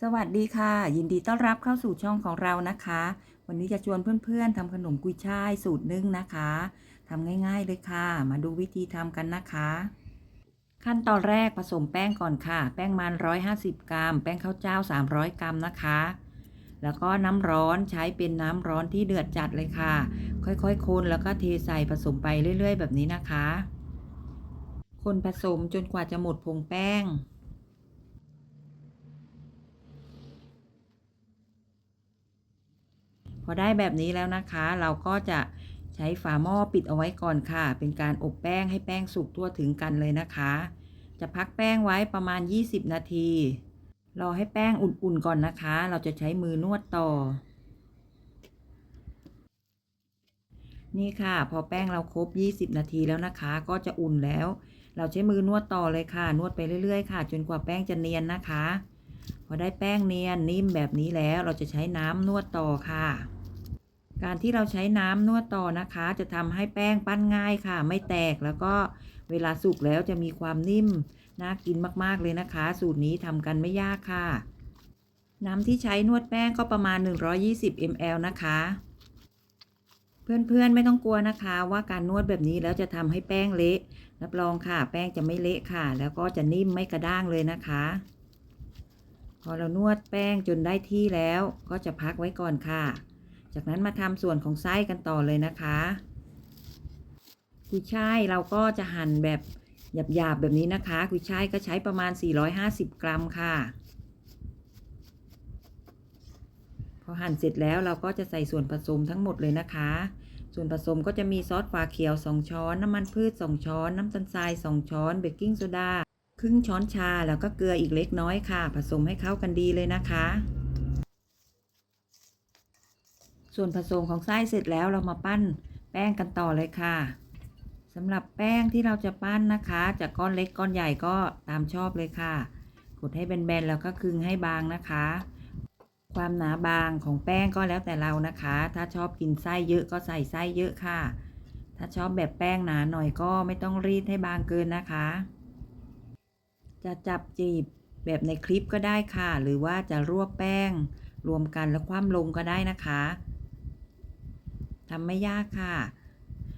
สวัสดีค่ะ ยินดีต้อนรับเข้าสู่ช่องของเรานะคะ วันนี้จะชวนเพื่อนๆทำขนมกุยช่ายสูตรนึ่งนะคะทำง่ายๆเลยค่ะ มาดูวิธีทำกันนะคะ ขั้นตอนแรกผสมแป้งก่อนค่ะ แป้งมัน 150 กรัม แป้งข้าวเจ้า 300 กรัมนะคะ แล้วก็น้ำร้อนใช้เป็นน้ำร้อนที่เดือดจัดเลยค่ะ ค่อยๆคนแล้วก็เทใส่ผสมไปเรื่อย ๆ แบบนี้นะคะ คนผสมจนกว่าจะหมดผงแป้ง พอได้แบบนี้แล้วนะคะ เราก็จะใช้ฝาหม้อปิดเอาไว้ก่อนค่ะ เป็นการอบแป้งให้แป้งสุกทั่วถึงกันเลยนะคะ จะพักแป้งไว้ประมาณ 20 นาที รอให้แป้งอุ่นๆก่อนนะคะ เราจะใช้มือนวดต่อ นี่ค่ะ พอแป้งเราครบ 20 นาทีแล้วนะคะ ก็จะอุ่นแล้ว เราใช้มือนวดต่อเลยค่ะ นวดไปเรื่อยๆค่ะ จนกว่าแป้งจะเนียนนะคะ พอได้แป้งเนียนนิ่มแบบนี้แล้ว เราจะใช้น้ำนวดต่อค่ะ การที่เราใช้น้ำนวดต่อนะคะ จะทำให้แป้งปั้นง่ายค่ะ ไม่แตกแล้วก็เวลาสุกแล้วจะมีความนิ่ม น่ากินมากๆเลยนะคะ สูตรนี้ทำกันไม่ยากค่ะ น้ำที่ใช้นวดแป้งก็ประมาณ 120 ml นะคะ เพื่อนๆไม่ต้องกลัวนะคะ ว่าการนวดแบบนี้แล้วจะทำให้แป้งเละรับรองค่ะ แป้งจะไม่เละค่ะ แล้วก็จะนิ่มไม่กระด้างเลยนะคะ พอเรานวดแป้งจนได้ที่แล้วก็จะพักไว้ก่อนค่ะ จากนั้นมาทำส่วนของไส้กันต่อเลยนะคะกุยช่ายเราก็จะหั่นแบบหยาบๆแบบนี้นะคะกุยช่ายก็ใช้ประมาณ 450 กรัมค่ะ พอหั่นเสร็จแล้วเราก็จะใส่ส่วนผสมทั้งหมดเลยนะคะ ส่วนผสมก็จะมีซอสฝาเขียว 2 ช้อน น้ำมันพืช 2 ช้อน น้ำตาลทราย 2 ช้อนเบกกิ้งโซดาครึ่งช้อนชาแล้วก็เกลืออีกเล็กน้อยค่ะ ผสมให้เข้ากันดีเลยนะคะ ส่วนผสมของไส้เสร็จแล้วเรามาปั้นแป้งกันต่อเลยค่ะสำหรับแป้งที่เราจะปั้นนะคะ จากก้อนเล็กก้อนใหญ่ก็ตามชอบเลยค่ะ กดให้แบนๆแล้วก็คึงให้บางนะคะ ความหนาบางของแป้งก็แล้วแต่เรานะคะ ถ้าชอบกินไส้เยอะก็ใส่ไส้เยอะค่ะ ถ้าชอบแบบแป้งหนาหน่อยก็ไม่ต้องรีดให้บางเกินนะคะ จะจับจีบแบบในคลิปก็ได้ค่ะ หรือว่าจะรวบแป้ง รวมกันแล้วคว่ำลงก็ได้นะคะ ทำไม่ยากค่ะ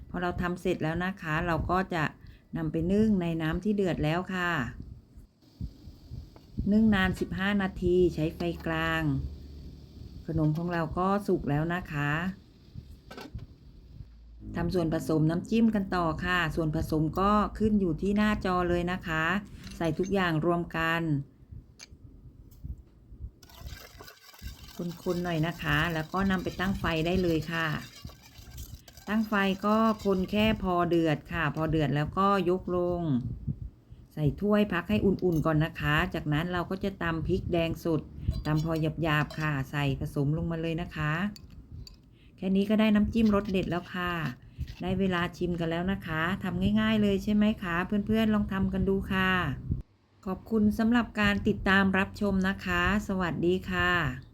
พอเราทำเสร็จแล้วนะคะ เราก็จะนำไปนึ่งในน้ำที่เดือดแล้วค่ะ นึ่งนาน 15 นาทีใช้ไฟกลาง ขนมของเราก็สุกแล้วนะคะทำส่วนผสมน้ำจิ้มกันต่อค่ะ ส่วนผสมก็ขึ้นอยู่ที่หน้าจอเลยนะคะ ใส่ทุกอย่างรวมกัน คนๆหน่อยนะคะ แล้วก็นำไปตั้งไฟได้เลยค่ะ ตั้งไฟก็คนแค่พอเดือดค่ะ พอเดือดแล้วก็ยกลง ใส่ถ้วยพักให้อุ่นๆก่อนนะคะ จากนั้นเราก็จะตำพริกแดงสดตำพอหยาบๆค่ะ ใส่ผสมลงมาเลยนะคะ แค่นี้ก็ได้น้ำจิ้มรสเด็ดแล้วค่ะ ได้เวลาชิมกันแล้วนะคะทำง่าย ๆ เลยใช่ไหมคะ เพื่อนๆลองทำกันดูค่ะ ขอบคุณสำหรับการติดตามรับชมนะคะ สวัสดีค่ะ